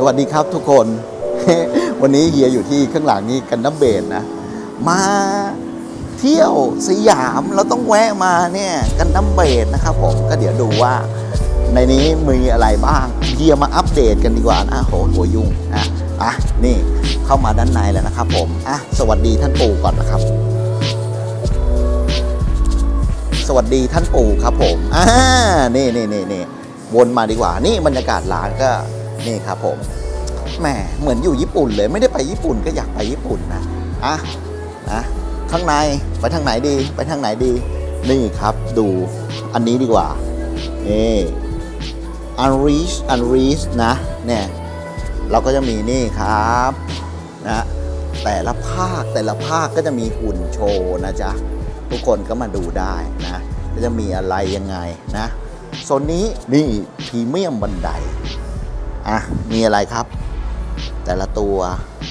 สวัสดีครับทุกคน วันนี้เฮียอยู่ที่ข้างหลังนี้กันน้ำเบนนะ มาเที่ยวสยามเราต้องแวะมาเนี่ยกันน้ำเบนนะครับผมก็เดี๋ยวดูว่า ในนี้มีอะไรบ้างเฮียมาอัปเดตกันดีกว่านะโหหัวยุ่งนะอะนี่เข้ามาด้านในแล้วนะครับผมอะสวัสดีท่านปู่ก่อนนะครับ สวัสดีท่านปู่ครับผมอ่านี่นี่นี่นี่วนมาดีกว่า นี่บรรยากาศร้านก็ นี่ครับผมแหมเหมือนอยู่ญี่ปุ่นเลยไม่ได้ไปญี่ปุ่นก็อยากไปญี่ปุ่นนะอะนะข้างในไปทางไหนดีไปทางไหนดี นี่ครับดูอันนี้ดีกว่านี่ unreach unreach นะเนี่ยเราก็จะมีนี่ครับนะแต่ละภาคแต่ละภาคก็จะมีหุ่นโชว์นะจ๊ะ ทุกคนก็มาดูได้นะจะมีอะไรยังไงนะโซนนี้นี่พรีเมียมบันได อะมีอะไรครับ แต่ละตัว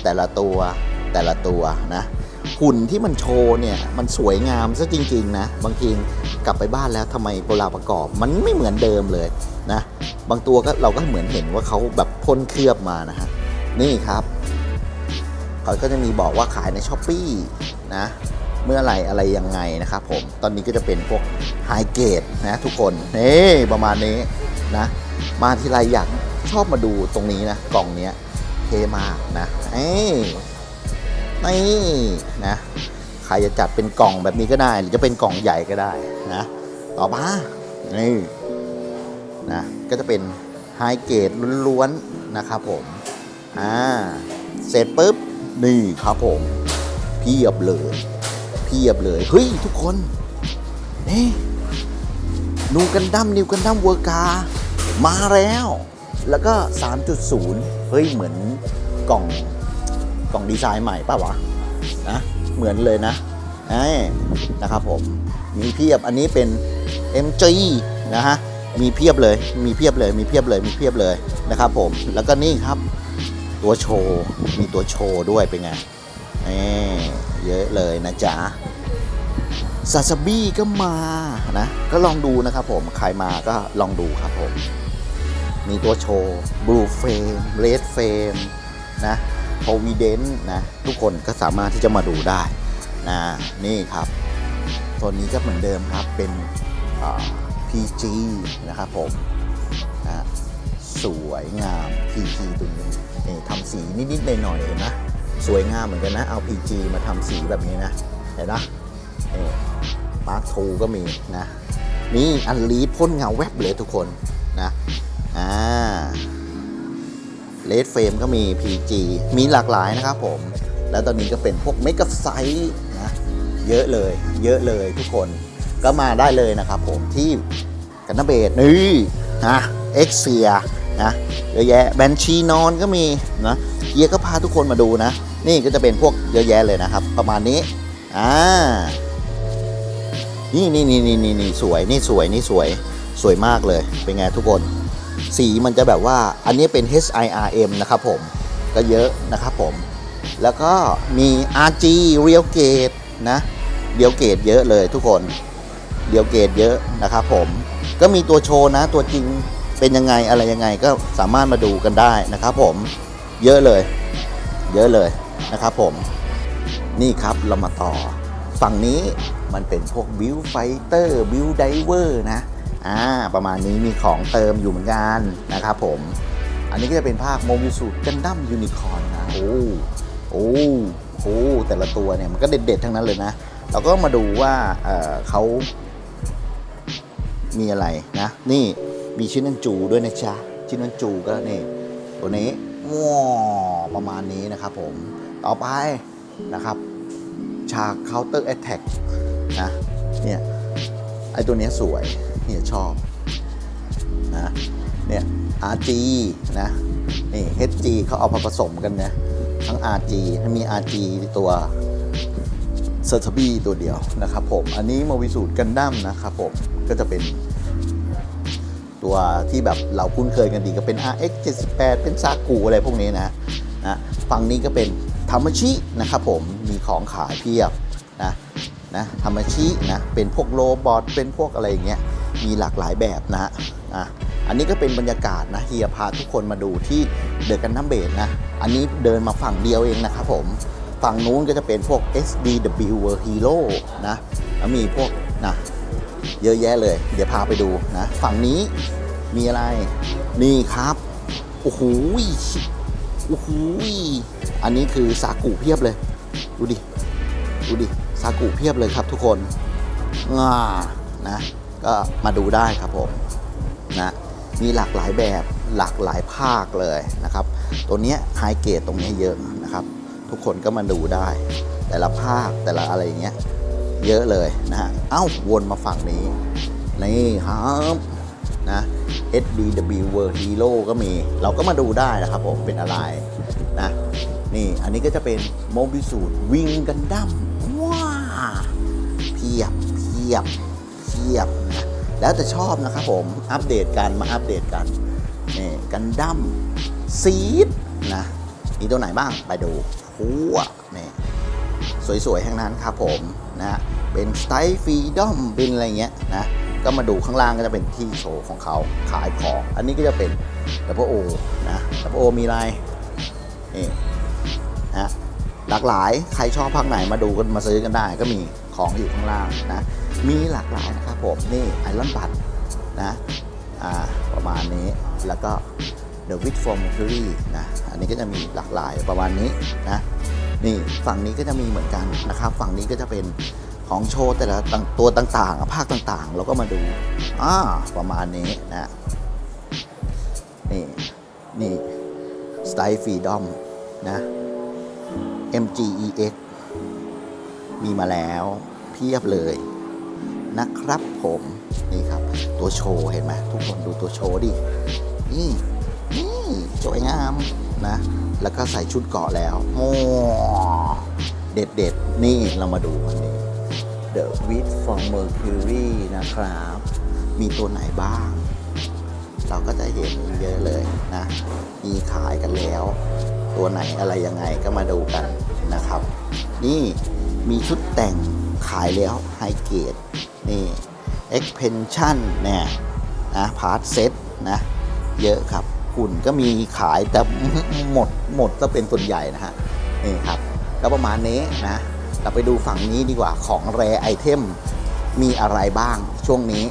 แต่ละตัวแต่ละตัวนะหุ่นที่มันโชว์เนี่ยมันสวยงามซะจริงๆนะบางทีกลับไปบ้านแล้วทำไมโบราณประกอบ มันไม่เหมือนเดิมเลยนะบางตัวก็เราก็เหมือนเห็นว่าเขาแบบพ่นเคลือบมานะฮะนี่ครับเขาก็จะมีบอกว่าขายในช้อปปีนะเมื่อไหรอะไรยังไงนะครับผมตอนนี้ก็จะเป็นพวกไฮเกรดนะทุกคนนี่ประมาณนี้นะมาทีไรอยาก ชอบมาดูตรงนี้นะ กล่องเนี้ยเทมากนะเอ้นี่นะ ใครจะจัดเป็นกล่องแบบนี้ก็ได้ หรือจะเป็นกล่องใหญ่ก็ได้นะ ต่อมานี่นะก็จะเป็นไฮเกรดล้วนๆนะครับผม อ่า เสร็จปุ๊บ นี่ครับผมเพียบเลยเพียบเลย เฮ้ย ทุกคน นี่นูกันดั้มนิวกันดั้มเวอร์กา มาแล้ว แล้วก็ 3.0 เฮ้ย เหมือนกล่องกล่องดีไซน์ใหม่ป่าวะนะเหมือนเลยนะไอ้นะครับผมมีเพียบอันนี้เป็น MG นะฮะมีเพียบเลยมีเพียบเลยมีเพียบเลยมีเพียบเลยนะครับผมแล้วก็นี่ครับตัวโชว์มีตัวโชว์ด้วยเป็นไงนี่เยอะเลยนะจ๊ะซาซาบี้ก็มานะก็ลองดูนะครับผมใครมาก็ลองดูครับผม มีตัวโชว์บลูเฟมเ d ดเฟมนะโพวีเดนนะ ทุกคนก็สามารถที่จะมาดูได้นะนี่ครับตัวนี้ก็เหมือนเดิมครับเป็น PG นะครับผมนะสวยงาม PG ตัวนี้นี่ทำสีนิดๆหน่อยๆนะสวยงามเหมือนกันนะเอา PG มาทำสีแบบนี้นะเห็นนะนี่มาร์คทูก็มีนะนี่อันลีพ่นเงาแวบเลยทุกคนนะ อ่าเลดเฟรมก็มี PG มีหลากหลายนะครับผม แล้วตอนนี้ก็เป็นพวกเมกะไซส์นะเยอะเลย เยอะเลยทุกคนก็มาได้เลยนะครับผมที่กันนาเบดนี่นะเอ็กเซียนะเยอะแยะแบนชีนอนก็มีนะเฮียก็พาทุกคนมาดูนะ นี่ก็จะเป็นพวกเยอะแยะเลยนะครับ ประมาณนี้อ่านี่นี่นี่นี่นี่นี่สวยนี่สวยนี่สวยสวยมากเลยเป็นไงทุกคน สีมันจะแบบว่าอันนี้เป็น HIRM นะครับผมก็เยอะนะครับผม แล้วก็มี RG Real Gate นะเดียวเกตเยอะเลยทุกคนเดียวเกตเยอะนะครับผมก็มีตัวโชว์นะ ตัวจริงเป็นยังไงอะไรยังไงก็สามารถมาดูกันได้นะครับผมเยอะเลย เยอะเลยนะครับผมนี่ครับเรามาต่อ ฝั่งนี้มันเป็นพวกบิวไฟเตอร์บิวไดเวอร์นะ อ่าประมาณนี้มีของเติมอยู่เหมือนกันนะครับผม อันนี้ก็จะเป็นภาคโมบิสูตกันดั้มยูนิคอร์นนะโอ้โอ้โหแต่ละตัวเนี่ยมันก็เด็ดๆทั้งนั้นเลยนะ เราก็มาดูว่าเออเขามีอะไรนะ นี่มีชิ้นนันจูด้วยนะจ๊ะชิ้นนันจูก็นี่ตัวนี้ว้าประมาณนี้นะครับผม ต่อไปนะครับฉาก counter attack นะเนี่ยไอตัวนี้สวย เนี่ยชอบนะเนี่ย RG นะนี่ HG เขาเอามาผสมกันนะทั้ง RG ถ้ามี RG ตัวเซอร์ทบีตัวเดียวนะครับผม อันนี้มาวิสูตรกันดั้มนะครับผม ก็จะเป็น ตัวที่แบบเราคุ้นเคยกันดีก็เป็น RX 78เป็นซากุอะไรพวกนี้นะนะฝั่งนี้ก็เป็นธรรมชินะครับผมมีของขายเพียบนะนะธรรมชินะเป็นพวกโรบอทเป็นพวกอะไรอย่างเงี้ย มีหลากหลายแบบนะฮะนะอันนี้ก็เป็นบรรยากาศนะเฮียพาทุกคนมาดูที่เดอะกันน้ำเบดนะ อันนี้เดินมาฝั่งเดียวเองนะครับผมฝั่งนู้นก็จะเป็นพวก SDW Hero นะแล้วมีพวกนะเยอะแยะเลย เดี๋ยวพาไปดูนะ ฝั่งนี้มีอะไร นี่ครับ โอ้โหโอ้โหอันนี้คือสากุเพียบเลย ดูดิ ดูดิ สากุเพียบเลยครับทุกคนง่านะ ก็มาดูได้ครับผมนะมีหลากหลายแบบหลากหลายภาคเลยนะครับ ตัวเนี้ไฮเกรดตรงนี้เยอะนะครับ ทุกคนก็มาดูได้ แต่ละภาคแต่ละอะไรอย่างเงี้ยเยอะเลยนะฮะเอ้าวนมาฝั่งนี้ นี่ครับนะ SDW World Hero ก็มีเราก็มาดูได้นะครับผมเป็นอะไรนะนี่อันนี้ก็จะเป็นโมบิสูดวิงกันดั้มว้าเพียบเพียบ เพียบนะแล้วแต่ชอบนะครับผมอัปเดตกันมาอัปเดตกันนี่กันดั้มซีดนะมีตัวไหนบ้างไปดูพัวนี่สวยๆทั้งนั้นครับผมนะฮะเป็นสไตล์ฟรีดอมเป็นอะไรเงี้ยนะก็มาดูข้างล่างก็จะเป็นที่โชว์ของเขาขายของอันนี้ก็จะเป็นดับเบิลโอนะดับเบิลโอมีอะไรนี่นะหลากหลายใครชอบภาคไหนมาดูกันมาซื้อกันได้ก็มีของอยู่ข้างล่างนะ มีหลากหลายนะครับผมนี่ไอรอนบัตนะอ่าประมาณนี้แล้วก็ The Wit for Mercury นะอันนี้ก็จะมีหลากหลายประมาณนี้นะนี่ฝั่งนี้ก็จะมีเหมือนกันนะครับ ฝั่งนี้ก็จะเป็นของโชว์แต่ละต,ตัวต่างๆ ภาคต่างๆ เราก็มาดูอ่าประมาณนี้นะนี่นี่ Style Freedom นะ MGEX มีมาแล้วเพียบเลย นะครับผมนี่ครับ ตัวโชว์เห็นไหมทุกคนดูตัวโชว์ดินี่นี่สวยงามนะ แล้วก็ใส่ชุดเกาะแล้วโอ้เด็ดเด็ดนี่เรามาดูอันนี้ The Wit for Mercury นะครับ มีตัวไหนบ้าง เราก็จะเห็นเยอะเลยนะ มีขายกันแล้ว ตัวไหนอะไรยังไงก็มาดูกันนะครับ นี่มีชุดแต่ง ขายแล้วไฮเกรดนี่ expansion เนี่ยนะพาร์ทเซตนะเยอะครับหุ่นก็มีขายแต่หมดหมดก็เป็นส่วนใหญ่นะฮะนี่ครับก็ประมาณนี้นะเราไปดูฝั่งนี้ดีกว่าของแรไอเทมมีอะไรบ้างช่วงนี้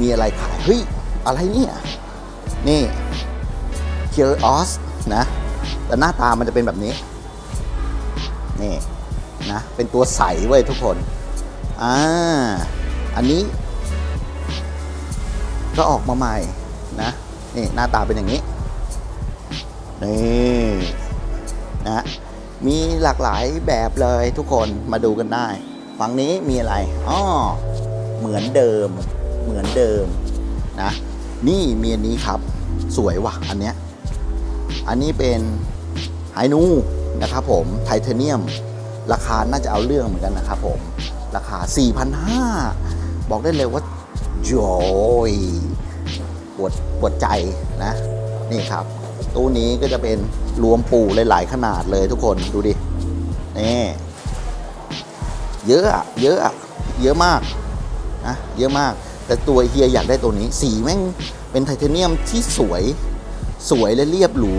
มีอะไรขายเฮ้ยอะไรเนี่ยนี่ c u r i o s นะ แต่หน้าตามันจะเป็นแบบนี้ นี่นะ เป็นตัวใสเว้ยทุกคน อ่า อันนี้ ก็ออกมาใหม่นะ นี่หน้าตาเป็นอย่างนี้ นี่นะมีหลากหลายแบบเลยทุกคนมาดูกันได้ ฝั่งนี้มีอะไรอ๋อเหมือนเดิม เหมือนเดิมนะ นี่มีอันนี้ครับ สวยว่ะอันเนี้ย อันนี้เป็นไฮนูนะครับผมไทเทเนียม ราคาน่าจะเอาเรื่องเหมือนกันนะครับผม ราคา 4,500 บอกได้เลยว่าจอยปวดปวดใจนะ นี่ครับ ตู้นี้ก็จะเป็นรวมปู่หลาย ๆ ขนาดเลยทุกคนดูดิ นี่เยอะอะเยอะอะเยอะมากนะเยอะมาก แต่ตัวเฮียอยากได้ตัวนี้ สีแม่งเป็นไทเทเนียมที่สวยสวยและเรียบหรู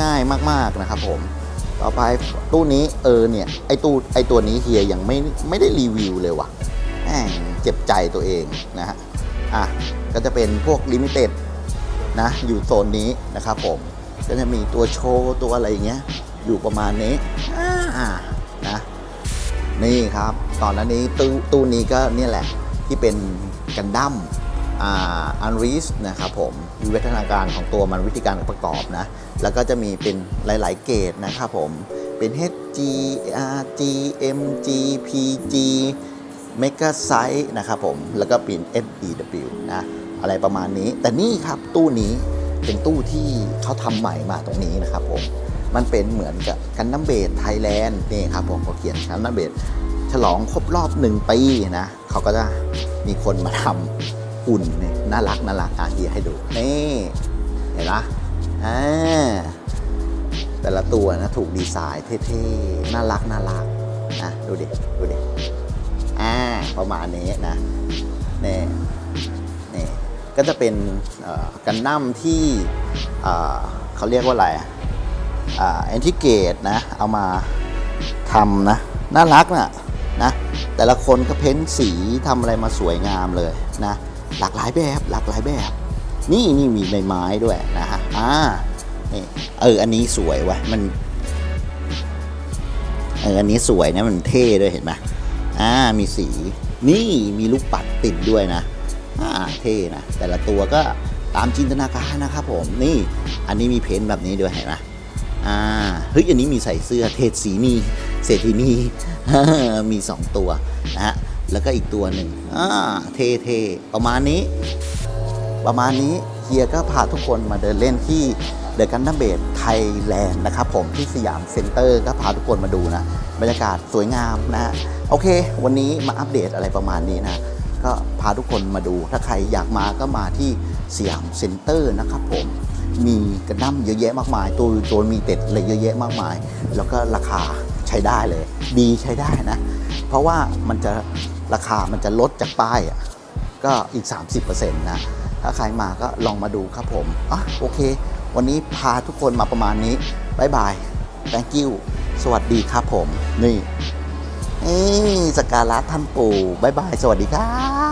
ง่าย ๆ มาก ๆ นะครับผม ต่อไปตู้นี้เออเนี่ยไอตู้ไอตัวนี้เฮียยังไม่ไม่ได้รีวิวเลยว่ะแหมเจ็บใจตัวเองนะฮะอะก็จะเป็นพวกลิมิเต็ดนะอยู่โซนนี้นะครับผมก็จะมีตัวโชว์ตัวอะไรอย่างเงี้ยอยู่ประมาณนี้อ่านะนี่ครับตอนนี้ตู้ตู้นี้ก็เนี่ยแหละที่เป็นกันดั้ม อันรีสนะครับผมวิวัฒนาการของตัวมันวิธีการประกอบนะ แล้วก็จะมีเป็นหลายๆเกรดนะครับผม เป็น HG RG MG PG Mega Size นะครับผม แล้วก็เป็น SDW นะ อะไรประมาณนี้ แต่นี่ครับตู้นี้เป็นตู้ที่เขาทำใหม่มาตรงนี้นะครับผม มันเป็นเหมือนกับกันน้ำเบดไทยแลนด์นี่ครับผมเขาเขียนกันน้ำเบดฉลองครบรอบหนึ่งปีนะเขาก็จะมีคนมาทำ หุ่นเนี่ยน่ารักน่ารักอะเฮียให้ดูนี่เห็นปะอ่าแต่ละตัวนะถูกดีไซน์เท่ๆน่ารักน่ารักนะดูดิดูดิอ่าประมาณนี้นะนี่นี่ก็จะเป็นกันดั้มที่เขาเรียกว่าอะไรแอนทิเกตนะเอามาทำนะน่ารักนะนะแต่ละคนก็เพ้นสีทำอะไรมาสวยงามเลยนะ หลากหลายแบบหลากหลายแบบ นี่นี่มีใบไม้ด้วยนะฮะอ่านี่เอออันนี้สวยว่ะมันเอออันนี้สวยนะมันเท่ด้วยเห็นไหมอ่ามีสีนี่มีลูกปัดติดด้วยนะอ่าเท่นะแต่ละตัวก็ตามจินตนาการนะครับผมนี่อันนี้มีเพ้นท์แบบนี้ด้วยเห็นไหมอ่าเฮ้ยอันนี้มีใส่เสื้อเทศสีนีเศรษฐีนีมีสองตัวนะฮะ แล้วก็อีกตัวหนึ่งอ่าเท่เทประมาณนี้ ประมาณนี้เฮียก็พาทุกคนมาเดินเล่นที่เดอะกันดัมเบดไทยแลนด์นะครับผมที่สยามเซ็นเตอร์ก็พาทุกคนมาดูนะบรรยากาศสวยงามนะฮะโอเค วันนี้มาอัปเดตอะไรประมาณนี้นะ ก็พาทุกคนมาดูถ้าใครอยากมาก็มาที่สยามเซ็นเตอร์นะครับผมมีกระดั้มเยอะแยะมากมาย ตัวตัวมีเต็ดอะไรเยอะแยะมากมาย แล้วก็ราคาใช้ได้เลย ดีใช้ได้นะ เพราะว่ามันจะ ราคามันจะลดจากป้ายอะก็อีก 30%นะ ถ้าใครมาก็ลองมาดูครับผมอะโอเค วันนี้พาทุกคนมาประมาณนี้บายบาย thank you สวัสดีครับผม นี่นี่สกการะท่านปู่บายบาย สวัสดีครับ